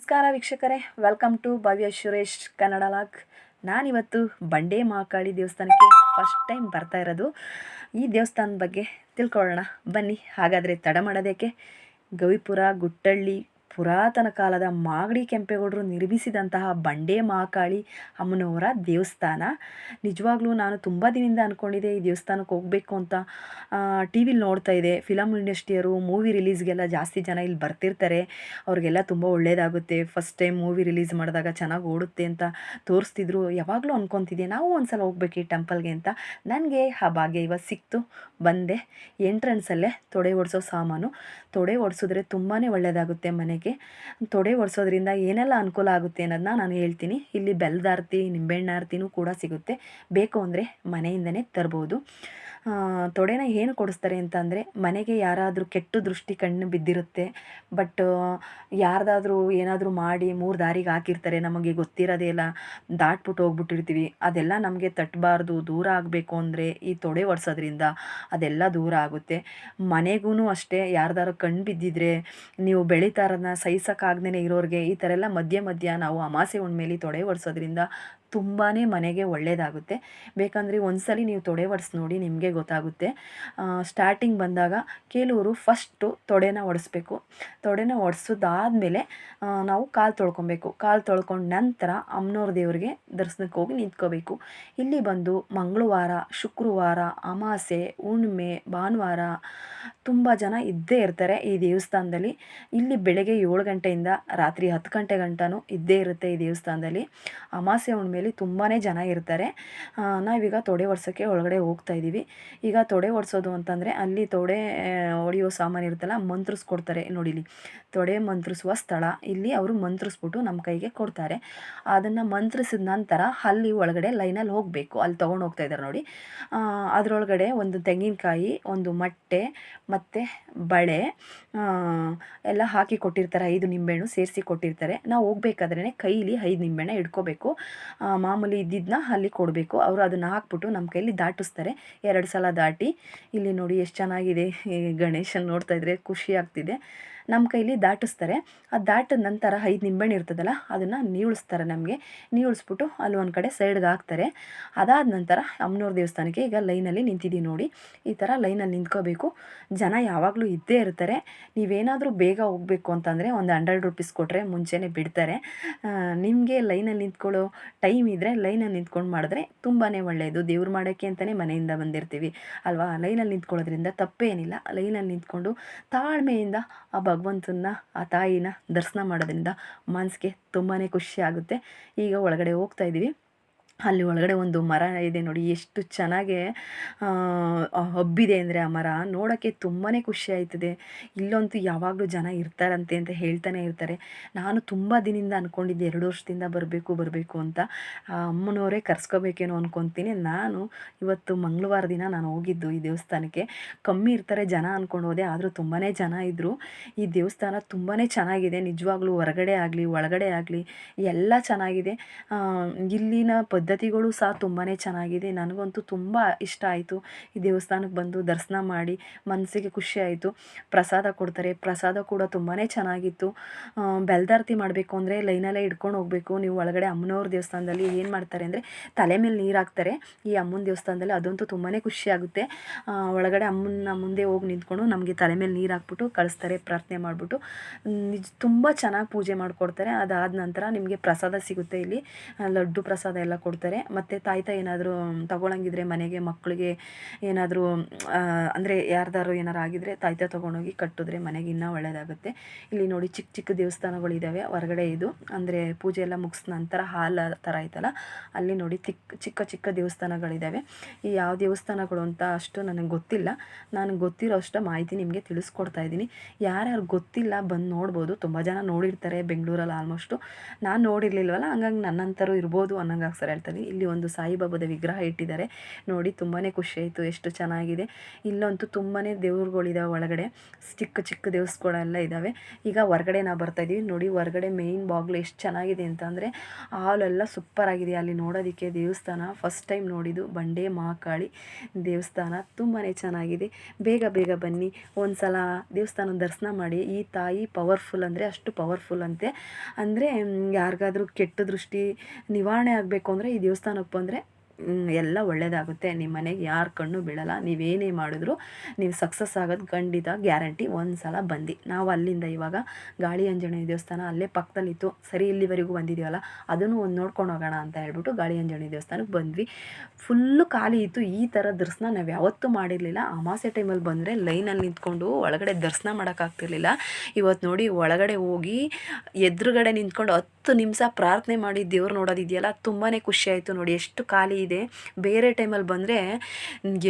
ನಮಸ್ಕಾರ ವೀಕ್ಷಕರೇ welcome to Bhavya Suresh Kannada vlog ನಾನಿವತ್ತು ಬಂಡೆ ಮಹಾಕಾಳಿ ದೇವಸ್ಥಾನಕ್ಕೆ ಫಸ್ಟ್ ಟೈಮ್ ಬರ್ತಾ ಇರೋದು. ಈ ದೇವಸ್ಥಾನದ ಬಗ್ಗೆ ತಿಳ್ಕೊಳ್ಳೋಣ. ಬನ್ನಿ, ಹಾಗಾದರೆ ತಡ ಮಾಡೋದಕ್ಕೆ ಗವಿಪುರ, ಗುಟ್ಟಳ್ಳಿ ಪುರಾತನ ಕಾಲದ ಮಾಗಡಿ ಕೆಂಪೇಗೌಡರು ನಿರ್ಮಿಸಿದಂತಹ ಬಂಡೆ ಮಹಾಕಾಳಿ ಅಮ್ಮನವರ ದೇವಸ್ಥಾನ. ನಿಜವಾಗ್ಲೂ ನಾನು ತುಂಬ ದಿನದಿಂದ ಅಂದ್ಕೊಂಡಿದ್ದೆ ಈ ದೇವಸ್ಥಾನಕ್ಕೆ ಹೋಗಬೇಕು ಅಂತ. ಟಿ ವಿಲಿ ನೋಡ್ತಾ ಇದ್ದೆ. ಫಿಲಮ್ ಇಂಡಸ್ಟ್ರಿಯರು ಮೂವಿ ರಿಲೀಸ್ಗೆಲ್ಲ ಜಾಸ್ತಿ ಜನ ಇಲ್ಲಿ ಬರ್ತಿರ್ತಾರೆ. ಅವ್ರಿಗೆಲ್ಲ ತುಂಬ ಒಳ್ಳೆಯದಾಗುತ್ತೆ ಫಸ್ಟ್ ಟೈಮ್ ಮೂವಿ ರಿಲೀಸ್ ಮಾಡಿದಾಗ ಚೆನ್ನಾಗಿ ಓಡುತ್ತೆ ಅಂತ ತೋರಿಸ್ತಿದ್ರು. ಯಾವಾಗಲೂ ಅಂದ್ಕೊತಿದ್ದೆ ನಾವು ಒಂದ್ಸಲ ಹೋಗ್ಬೇಕು ಈ ಟೆಂಪಲ್ಗೆ ಅಂತ. ನನಗೆ ಆ ಭಾಗ್ಯ ಇವತ್ತು ಸಿಕ್ತು. ಬಂದೆ. ಎಂಟ್ರೆನ್ಸಲ್ಲೇ ತೊಡೆ ಓಡಿಸೋ ಸಾಮಾನು. ತೊಡೆ ಓಡಿಸಿದ್ರೆ ತುಂಬಾ ಒಳ್ಳೆಯದಾಗುತ್ತೆ ಮನೆಗೆ. ತೊಡೆ ಒರೆಸೋದ್ರಿಂದ ಏನೆಲ್ಲ ಅನುಕೂಲ ಆಗುತ್ತೆ ಅನ್ನೋದನ್ನ ನಾನು ಹೇಳ್ತೀನಿ. ಇಲ್ಲಿ ಬೆಲ್ಲದ ಆರತಿ, ನಿಂಬೆಹಣ್ಣು ಆರತಿನೂ ಕೂಡ ಸಿಗುತ್ತೆ. ಬೇಕು ಅಂದರೆ ಮನೆಯಿಂದನೇ ತರ್ಬೋದು. ತೊಡೆನ ಏನು ಕೊಡಿಸ್ತಾರೆ ಅಂತ ಅಂದರೆ ಮನೆಗೆ ಯಾರಾದರೂ ಕೆಟ್ಟ ದೃಷ್ಟಿ ಕಣ್ಣು ಬಿದ್ದಿರುತ್ತೆ. ಬಟ್ ಯಾರ್ದಾದ್ರೂ ಏನಾದರೂ ಮಾಡಿ ಮೂರು ದಾರಿಗೆ ಹಾಕಿರ್ತಾರೆ, ನಮಗೆ ಗೊತ್ತಿರೋದೇ ಇಲ್ಲ, ದಾಟ್ಬಿಟ್ಟು ಹೋಗ್ಬಿಟ್ಟಿರ್ತೀವಿ. ಅದೆಲ್ಲ ನಮಗೆ ತಟ್ಟಬಾರ್ದು ದೂರ ಆಗಬೇಕು ಅಂದರೆ ಈ ತೊಡೆ ಒಡ್ಸೋದ್ರಿಂದ ಅದೆಲ್ಲ ದೂರ ಆಗುತ್ತೆ. ಮನೆಗೂ ಅಷ್ಟೇ, ಯಾರ್ದಾರು ಕಣ್ಣು ಬಿದ್ದಿದ್ರೆ ನೀವು ಬೆಳಿತಾರನ್ನ ಸಹಿಸೋಕ್ಕಾಗ್ದೇ ಇರೋರಿಗೆ ಈ ಥರ ಎಲ್ಲ ಮಧ್ಯ ಮಧ್ಯ ನಾವು ಅಮಾಸೆ ಹುಣ್ಮೇಲಿ ತೊಡೆ ಒಡ್ಸೋದ್ರಿಂದ ತುಂಬಾ ಮನೆಗೆ ಒಳ್ಳೆಯದಾಗುತ್ತೆ ಬೇಕಂದರೆ ಒಂದ್ಸಲಿ ನೀವು ತೊಡೆ ಒಡ್ಸಿ ನೋಡಿ ನಿಮಗೆ ಗೊತ್ತಾಗುತ್ತೆ. ಸ್ಟಾರ್ಟಿಂಗ್ ಬಂದಾಗ ಕೆಲವರು ಫಸ್ಟು ತೊಡೆನ ಒಡಿಸ್ಬೇಕು. ತೊಡೆನ ಒಡ್ಸೋದಾದ್ಮೇಲೆ ನಾವು ಕಾಲು ತೊಳ್ಕೊಬೇಕು. ಕಾಲು ತೊಳ್ಕೊಂಡ ನಂತರ ಅಮ್ಮನವ್ರ ದೇವರಿಗೆ ದರ್ಶನಕ್ಕೆ ಹೋಗಿ ನಿಂತ್ಕೋಬೇಕು. ಇಲ್ಲಿ ಬಂದು ಮಂಗಳವಾರ, ಶುಕ್ರವಾರ, ಅಮಾಸೆ ಹುಣ್ಮೆ ಭಾನುವಾರ ತುಂಬ ಜನ ಇದ್ದೇ ಇರ್ತಾರೆ ಈ ದೇವಸ್ಥಾನದಲ್ಲಿ. ಇಲ್ಲಿ ಬೆಳಗ್ಗೆ ಏಳು ಗಂಟೆಯಿಂದ ರಾತ್ರಿ ಹತ್ತು ಗಂಟೆ ಗಂಟನೂ ಇದ್ದೇ ಇರುತ್ತೆ ಈ ದೇವಸ್ಥಾನದಲ್ಲಿ. ಅಮಾಸೆ ಹುಣ್ಣಿಮೆಲಿ ತುಂಬಾ ಜನ ಇರ್ತಾರೆ. ನಾವೀಗ ತೊಡೆ ಒಡ್ಸೋಕ್ಕೆ ಒಳಗಡೆ ಹೋಗ್ತಾ ಇದ್ದೀವಿ ಈಗ ತೊಡೆ ಒಡ್ಸೋದು ಅಂತಂದರೆ ಅಲ್ಲಿ ತೊಡೆ ಹೊಡೆಯೋ ಸಾಮಾನು ಇರುತ್ತಲ್ಲ, ಮಂತ್ರಿಸ್ಕೊಡ್ತಾರೆ ನೋಡಿ ಇಲ್ಲಿ ತೊಡೆ ಮಂತ್ರಿಸುವ ಸ್ಥಳ. ಇಲ್ಲಿ ಅವರು ಮಂತ್ರಿಸ್ಬಿಟ್ಟು ನಮ್ಮ ಕೈಗೆ ಕೊಡ್ತಾರೆ. ಅದನ್ನು ಮಂತ್ರಿಸಿದ ನಂತರ ಅಲ್ಲಿ ಒಳಗಡೆ ಲೈನಲ್ಲಿ ಹೋಗಬೇಕು. ಅಲ್ಲಿ ತೊಗೊಂಡು ಹೋಗ್ತಾ ಇದ್ದಾರೆ ನೋಡಿ. ಅದರೊಳಗಡೆ ಒಂದು ತೆಂಗಿನಕಾಯಿ, ಒಂದು ಮೊಟ್ಟೆ, ಮತ್ತು ಬಳೆ ಎಲ್ಲ ಹಾಕಿ ಕೊಟ್ಟಿರ್ತಾರೆ. ಐದು ನಿಂಬೆಹಣ್ಣು ಸೇರಿಸಿ ಕೊಟ್ಟಿರ್ತಾರೆ. ನಾವು ಹೋಗ್ಬೇಕಾದ್ರೆ ಕೈಲಿ ಐದು ನಿಂಬೆಹಣ್ಣು ಇಟ್ಕೋಬೇಕು ಮಾಮೂಲಿ ಇದ್ದಿದ್ದನ್ನ ಅಲ್ಲಿ ಕೊಡಬೇಕು. ಅವರು ಅದನ್ನು ಹಾಕ್ಬಿಟ್ಟು ನಮ್ಮ ಕೈಯಲ್ಲಿ ದಾಟಿಸ್ತಾರೆ. ಎರಡು ಸಲ ದಾಟಿ. ಇಲ್ಲಿ ನೋಡಿ ಎಷ್ಟು ಚೆನ್ನಾಗಿದೆ. ಗಣೇಶನ ನೋಡ್ತಾ ಇದ್ರೆ ಖುಷಿ ಆಗ್ತಿದೆ. ನಮ್ಮ ಕೈಲಿ ದಾಟಿಸ್ತಾರೆ. ಅದು ದಾಟಿದ ನಂತರ ಐದು ನಿಂಬೆಹಣ್ಣು ಇರ್ತದಲ್ಲ, ಅದನ್ನು ನೀಳಿಸ್ತಾರೆ ನಮಗೆ. ನೀಳಿಸ್ಬಿಟ್ಟು ಅಲ್ಲಿ ಒಂದು ಕಡೆ ಸೈಡ್ಗೆ ಹಾಕ್ತಾರೆ. ಅದಾದ ನಂತರ ಅಮ್ಮನವ್ರ ದೇವಸ್ಥಾನಕ್ಕೆ ಈಗ ಲೈನಲ್ಲಿ ನಿಂತಿದ್ದೀವಿ ನೋಡಿ. ಈ ಥರ ಲೈನಲ್ಲಿ ನಿಂತ್ಕೋಬೇಕು. ಜನ ಯಾವಾಗಲೂ ಇದ್ದೇ ಇರ್ತಾರೆ. ನೀವೇನಾದರೂ ಬೇಗ ಹೋಗಬೇಕು ಅಂತಂದರೆ ಒಂದು ಹಂಡ್ರೆಡ್ ರುಪೀಸ್ ಕೊಟ್ಟರೆ ಮುಂಚೆನೇ ಬಿಡ್ತಾರೆ. ನಿಮಗೆ ಲೈನಲ್ಲಿ ನಿಂತ್ಕೊಳ್ಳೋ ಟೈಮ್ ಇದ್ದರೆ ಲೈನಲ್ಲಿ ನಿಂತ್ಕೊಂಡು ಮಾಡಿದ್ರೆ ತುಂಬಾ ಒಳ್ಳೆಯದು ದೇವ್ರು ಮಾಡೋಕ್ಕೆ ಅಂತಲೇ ಮನೆಯಿಂದ ಬಂದಿರ್ತೀವಿ. ಅಲ್ವಾ? ಲೈನಲ್ಲಿ ನಿಂತ್ಕೊಳ್ಳೋದ್ರಿಂದ ತಪ್ಪೇನಿಲ್ಲ. ಲೈನಲ್ಲಿ ನಿಂತ್ಕೊಂಡು ತಾಳ್ಮೆಯಿಂದ ಆ ಭಗವಂತನ ಆ ತಾಯಿನ ದರ್ಶನ ಮಾಡೋದ್ರಿಂದ ಮನಸ್ಸಿಗೆ ತುಂಬಾ ಖುಷಿ ಆಗುತ್ತೆ. ಈಗ ಒಳಗಡೆ ಹೋಗ್ತಾ ಇದ್ದೀವಿ. ಅಲ್ಲಿ ಒಳಗಡೆ ಒಂದು ಮರ ಇದೆ ನೋಡಿ, ಎಷ್ಟು ಚೆನ್ನಾಗಿ ಹಬ್ಬಿದೆ ಅಂದರೆ ಆ ಮರ. ನೋಡೋಕ್ಕೆ ತುಂಬಾ ಖುಷಿ ಆಯ್ತದೆ. ಇಲ್ಲಂತೂ ಯಾವಾಗಲೂ ಜನ ಇರ್ತಾರಂತೆ ಅಂತ ಹೇಳ್ತಾನೆ ಇರ್ತಾರೆ. ನಾನು ತುಂಬ ದಿನದಿಂದ ಅಂದ್ಕೊಂಡಿದ್ದೆ ಎರಡು ವರ್ಷದಿಂದ ಬರಬೇಕು ಬರಬೇಕು ಅಂತ. ಅಮ್ಮನವರೇ ಕರ್ಸ್ಕೋಬೇಕೇನೋ ಅಂದ್ಕೊತೀನಿ ನಾನು ಇವತ್ತು ಮಂಗಳವಾರ ದಿನ ನಾನು ಹೋಗಿದ್ದು ಈ ದೇವಸ್ಥಾನಕ್ಕೆ. ಕಮ್ಮಿ ಇರ್ತಾರೆ ಜನ ಅಂದ್ಕೊಂಡು ಹೋದೆ, ಆದರೂ ತುಂಬಾ ಜನ ಇದ್ದರು ಈ ದೇವಸ್ಥಾನ ತುಂಬಾ ಚೆನ್ನಾಗಿದೆ. ನಿಜವಾಗ್ಲೂ ಹೊರಗಡೆ ಆಗಲಿ, ಒಳಗಡೆ ಆಗಲಿ, ಎಲ್ಲ ಚೆನ್ನಾಗಿದೆ. ಇಲ್ಲಿನ ಇಲ್ಲಿನ ಪದ್ಧತಿಗಳು ಸಹ ತುಂಬಾ ಚೆನ್ನಾಗಿದೆ. ನನಗಂತೂ ತುಂಬ ಇಷ್ಟ ಆಯಿತು. ಈ ದೇವಸ್ಥಾನಕ್ಕೆ ಬಂದು ದರ್ಶನ ಮಾಡಿ ಮನಸ್ಸಿಗೆ ಖುಷಿ ಆಯಿತು. ಪ್ರಸಾದ ಕೊಡ್ತಾರೆ. ಪ್ರಸಾದ ಕೂಡ ತುಂಬಾ ಚೆನ್ನಾಗಿತ್ತು. ಬೆಲ್ದಾರ್ತಿ ಮಾಡಬೇಕು ಅಂದರೆ ಲೈನಲ್ಲೇ ಹಿಡ್ಕೊಂಡು ಹೋಗಬೇಕು. ನೀವು ಒಳಗಡೆ ಅಮ್ಮನವ್ರ ದೇವಸ್ಥಾನದಲ್ಲಿ ಏನು ಮಾಡ್ತಾರೆ ಅಂದರೆ ತಲೆ ಮೇಲೆ ನೀರು ಹಾಕ್ತಾರೆ. ಈ ಅಮ್ಮನ ದೇವಸ್ಥಾನದಲ್ಲಿ ಅದಂತೂ ತುಂಬಾ ಖುಷಿ ಆಗುತ್ತೆ. ಆ, ಒಳಗಡೆ ಅಮ್ಮನ ಮುಂದೆ ಹೋಗಿ ನಿಂತ್ಕೊಂಡು ನಮಗೆ ತಲೆ ಮೇಲೆ ನೀರು ಹಾಕ್ಬಿಟ್ಟು ಕಳಿಸ್ತಾರೆ ಪ್ರಾರ್ಥನೆ ಮಾಡಿಬಿಟ್ಟು. ನಿಜ ತುಂಬ ಚೆನ್ನಾಗಿ ಪೂಜೆ ಮಾಡಿಕೊಡ್ತಾರೆ. ಅದಾದ ನಂತರ ನಿಮಗೆ ಪ್ರಸಾದ ಸಿಗುತ್ತೆ ಇಲ್ಲಿ. ಲಡ್ಡು ಪ್ರಸಾದ ಎಲ್ಲ ಕೊಡ್ತಾರೆ. ಮತ್ತು ತಾಯ್ತ ಏನಾದರೂ ತಗೊಳಂಗಿದ್ರೆ ಮನೆಗೆ ಮಕ್ಕಳಿಗೆ ಏನಾದರೂ ಅಂದರೆ ಯಾರ್ದಾರು ಏನಾರು ಆಗಿದ್ರೆ ತಾಯ್ತ ತೊಗೊಂಡೋಗಿ ಕಟ್ಟಿದ್ರೆ ಮನೆಗೆ ಇನ್ನೂ ಒಳ್ಳೆಯದಾಗುತ್ತೆ ಇಲ್ಲಿ ನೋಡಿ ಚಿಕ್ಕ ಚಿಕ್ಕ ದೇವಸ್ಥಾನಗಳಿದ್ದಾವೆ ಹೊರಗಡೆ ಇದು, ಅಂದರೆ ಪೂಜೆ ಎಲ್ಲ ಮುಗಿಸಿದ ನಂತರ ಹಾಲ್ ಥರ ಐತಲ್ಲ, ಅಲ್ಲಿ ನೋಡಿ ಚಿಕ್ಕ ಚಿಕ್ಕ ಚಿಕ್ಕ ದೇವಸ್ಥಾನಗಳಿದ್ದಾವೆ ಈ ಯಾವ ದೇವಸ್ಥಾನಗಳು ಅಂತ ಅಷ್ಟು ನನಗೆ ಗೊತ್ತಿಲ್ಲ. ನಾನು ಗೊತ್ತಿರೋ ಅಷ್ಟು ಮಾಹಿತಿ ನಿಮಗೆ ತಿಳಿಸ್ಕೊಡ್ತಾ ಇದ್ದೀನಿ. ಯಾರ್ಯಾರು ಗೊತ್ತಿಲ್ಲ ಬಂದು ನೋಡ್ಬೋದು. ತುಂಬ ಜನ ನೋಡಿರ್ತಾರೆ ಬೆಂಗಳೂರಲ್ಲಿ ಆಲ್ಮೋಸ್ಟು. ನಾನು ನೋಡಿರ್ಲಿಲ್ವಲ್ಲ, ಹಂಗಾಗಿ ನನ್ನಂಥರು ಇರ್ಬೋದು ಅನ್ನೋಂಗೆ ಸರ್ ಹೇಳ್ತಾ ಇಲ್ಲಿ ಒಂದು ಸಾಯಿಬಾಬಾದ ವಿಗ್ರಹ ಇಟ್ಟಿದ್ದಾರೆ. ನೋಡಿ ತುಂಬಾ ಖುಷಿ ಆಯಿತು, ಎಷ್ಟು ಚೆನ್ನಾಗಿದೆ. ಇಲ್ಲಂತೂ ತುಂಬಾ ದೇವ್ರುಗಳಿದಾವೆ ಒಳಗಡೆ. ಚಿಕ್ಕ ಚಿಕ್ಕ ದೇವಸ್ಥಾನಗಳೆಲ್ಲ ಇದ್ದಾವೆ ಈಗ ಹೊರಗಡೆ ನಾವು ಬರ್ತಾ ಇದೀವಿ. ನೋಡಿ, ಹೊರಗಡೆ ಮೇಯ್ನ್ ಬಾಗ್ಲು ಎಷ್ಟು ಚೆನ್ನಾಗಿದೆ ಅಂತಂದರೆ ಹಾಲೆಲ್ಲ ಸೂಪರ್ ಆಗಿದೆ. ಅಲ್ಲಿ ನೋಡೋದಕ್ಕೆ ದೇವಸ್ಥಾನ ಫಸ್ಟ್ ಟೈಮ್ ನೋಡಿದ್ದು ಬಂಡೆ ಮಹಾಕಾಳಿ ದೇವಸ್ಥಾನ ತುಂಬಾ ಚೆನ್ನಾಗಿದೆ. ಬೇಗ ಬೇಗ ಬನ್ನಿ ಒಂದು ಸಲ ದೇವಸ್ಥಾನ ದರ್ಶನ ಮಾಡಿ. ಈ ತಾಯಿ ಪವರ್ಫುಲ್ ಅಂದರೆ ಅಷ್ಟು ಪವರ್ಫುಲ್ ಅಂತೆ. ಅಂದರೆ ಯಾರಿಗಾದ್ರೂ ಕೆಟ್ಟ ದೃಷ್ಟಿ ನಿವಾರಣೆ ಆಗಬೇಕು ಅಂದರೆ ಈ ದೇವಸ್ಥಾನಕ್ಕೆ ಬಂದರೆ ಎಲ್ಲ ಒಳ್ಳೆಯದಾಗುತ್ತೆ ನಿಮ್ಮ ಮನೆಗೆ ಯಾರ ಕಣ್ಣು ಬೀಳಲ್ಲ. ನೀವೇನೇ ಮಾಡಿದ್ರು ನೀವು ಸಕ್ಸಸ್ ಆಗೋದು ಖಂಡಿತ ಗ್ಯಾರಂಟಿ ಒಂದು ಸಲ ಬಂದು. ನಾವು ಅಲ್ಲಿಂದ ಇವಾಗ ಗಾಳಿ ಆಂಜನೇಯ ದೇವಸ್ಥಾನ ಅಲ್ಲೇ ಪಕ್ಕದಲ್ಲಿತ್ತು ಸರಿ, ಇಲ್ಲಿವರೆಗೂ ಬಂದಿದ್ದೀವಲ್ಲ ಅದನ್ನು ಒಂದು ನೋಡ್ಕೊಂಡು ಹೋಗೋಣ ಅಂತ ಹೇಳ್ಬಿಟ್ಟು ಗಾಳಿ ಆಂಜನೇಯ ದೇವಸ್ಥಾನಕ್ಕೆ ಬಂದ್ವಿ. ಫುಲ್ಲು ಖಾಲಿ ಇತ್ತು. ಈ ಥರ ದರ್ಶನ ನಾವು ಯಾವತ್ತೂ ಮಾಡಿರಲಿಲ್ಲ. ಅಮಾಸೆ ಟೈಮಲ್ಲಿ ಬಂದರೆ ಲೈನಲ್ಲಿ ನಿಂತ್ಕೊಂಡು ಒಳಗಡೆ ದರ್ಶನ ಮಾಡೋಕ್ಕಾಗ್ತಿರ್ಲಿಲ್ಲ ಇವತ್ತು ನೋಡಿ ಒಳಗಡೆ ಹೋಗಿ ಎದುರುಗಡೆ ನಿಂತ್ಕೊಂಡು ಹತ್ತು ನಿಮಿಷ ಪ್ರಾರ್ಥನೆ ಮಾಡಿ ದೇವ್ರು ನೋಡೋದಿದೆಯಲ್ಲ ತುಂಬಾ ಖುಷಿ ಆಯಿತು ನೋಡಿ. ಎಷ್ಟು ಖಾಲಿ ಇದೆ. ಬೇರೆ ಟೈಮಲ್ಲಿ ಬಂದರೆ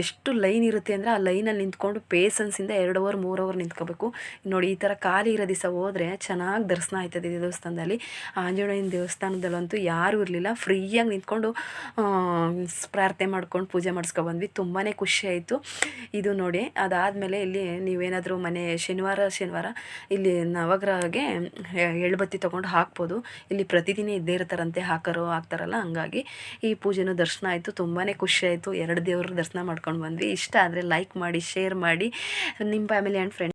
ಎಷ್ಟು ಲೈನ್ ಇರುತ್ತೆ ಅಂದರೆ ಆ ಲೈನಲ್ಲಿ ನಿಂತ್ಕೊಂಡು ಪೇಸನ್ಸಿಂದ ಎರಡು ಅವರ್ ಮೂರು ಅವರ್ ನಿಂತ್ಕೋಬೇಕು. ನೋಡಿ, ಈ ಥರ ಖಾಲಿ ಇರೋ ದಿವಸ ಹೋದರೆ ಚೆನ್ನಾಗಿ ದರ್ಶನ ಆಯ್ತದೆ ಈ ದೇವಸ್ಥಾನದಲ್ಲಿ. ಆಂಜನೇಯನ ದೇವಸ್ಥಾನದಲ್ಲಂತೂ ಯಾರೂ ಇರಲಿಲ್ಲ. ಫ್ರೀಯಾಗಿ ನಿಂತ್ಕೊಂಡು ಪ್ರಾರ್ಥನೆ ಮಾಡ್ಕೊಂಡು ಪೂಜೆ ಮಾಡಿಸ್ಕೊ ಬಂದ್ವಿ. ತುಂಬಾ ಖುಷಿ ಆಯಿತು. ಇದು ನೋಡಿ, ಅದಾದಮೇಲೆ ಇಲ್ಲಿ ನೀವೇನಾದರೂ ಮನೆ ಶನಿವಾರ ಶನಿವಾರ ಇಲ್ಲಿ ನವಗ್ರಹಗೆ ಎಳ್ಬತ್ತಿ ತೊಗೊಂಡು ಹಾಕ್ಬೋದು. ಇಲ್ಲಿ ಪ್ರತಿದಿನ ಇದ್ದೇ ಇರ್ತಾರಂತೆ. ಹಾಕರು, ಹಾಕ್ತಾರಲ್ಲ, ಹಂಗಾಗಿ ಈ ಪೂಜೆನೂ ದರ್ಶನ ಆಯಿತು ತುಂಬಾ ಖುಷಿ ಆಯಿತು. ಎರಡು ದೇವ್ರ ದರ್ಶನ ಮಾಡ್ಕೊಂಡು ಬಂದ್ವಿ. ಇಷ್ಟ ಆದರೆ ಲೈಕ್ ಮಾಡಿ ಶೇರ್ ಮಾಡಿ. ನಿಮ್ಮ ಫ್ಯಾಮಿಲಿ ಆ್ಯಂಡ್ ಫ್ರೆಂಡ್ಸ್